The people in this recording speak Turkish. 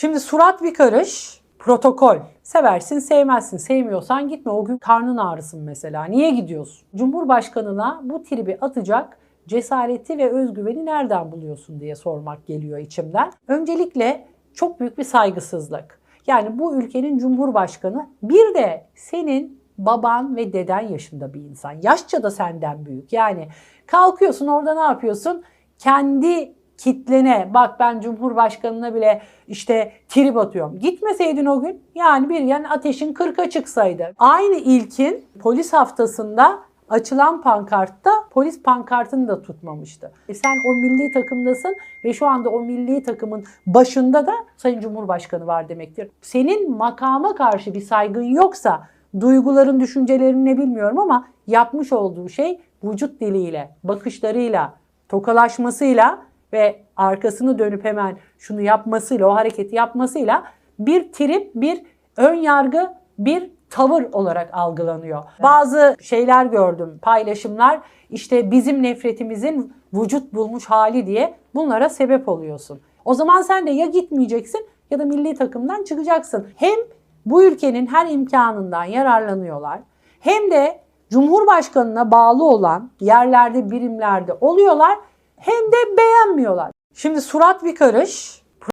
Şimdi surat bir karış, protokol. Seversin, sevmezsin. Sevmiyorsan gitme. O gün karnın ağrısın mesela. Niye gidiyorsun? Cumhurbaşkanına bu tribi atacak cesareti ve özgüveni nereden buluyorsun diye sormak geliyor içimden. Öncelikle çok büyük bir saygısızlık. Yani bu ülkenin cumhurbaşkanı bir de senin baban ve deden yaşında bir insan. Yaşça da senden büyük. Yani kalkıyorsun orada ne yapıyorsun? Kendi kitlene bak ben cumhurbaşkanına bile işte trip atıyorum. Gitmeseydin o gün yani bir yan ateşin 40'a çıksaydı. Aynı ilkin polis haftasında açılan pankartta polis pankartını da tutmamıştı. E sen o milli takımdasın ve şu anda o milli takımın başında da Sayın Cumhurbaşkanı var demektir. Senin makama karşı bir saygın yoksa duyguların, düşüncelerin ne bilmiyorum ama yapmış olduğu şey vücut diliyle, bakışlarıyla, tokalaşmasıyla ve arkasını dönüp hemen şunu yapmasıyla, o hareketi yapmasıyla bir trip, bir ön yargı, bir tavır olarak algılanıyor. Bazı şeyler gördüm, paylaşımlar işte bizim nefretimizin vücut bulmuş hali diye bunlara sebep oluyorsun. O zaman sen de ya gitmeyeceksin ya da milli takımdan çıkacaksın. Hem bu ülkenin her imkanından yararlanıyorlar hem de Cumhurbaşkanına bağlı olan yerlerde, birimlerde oluyorlar hem de beğenmiyorlar. Şimdi surat bir karış,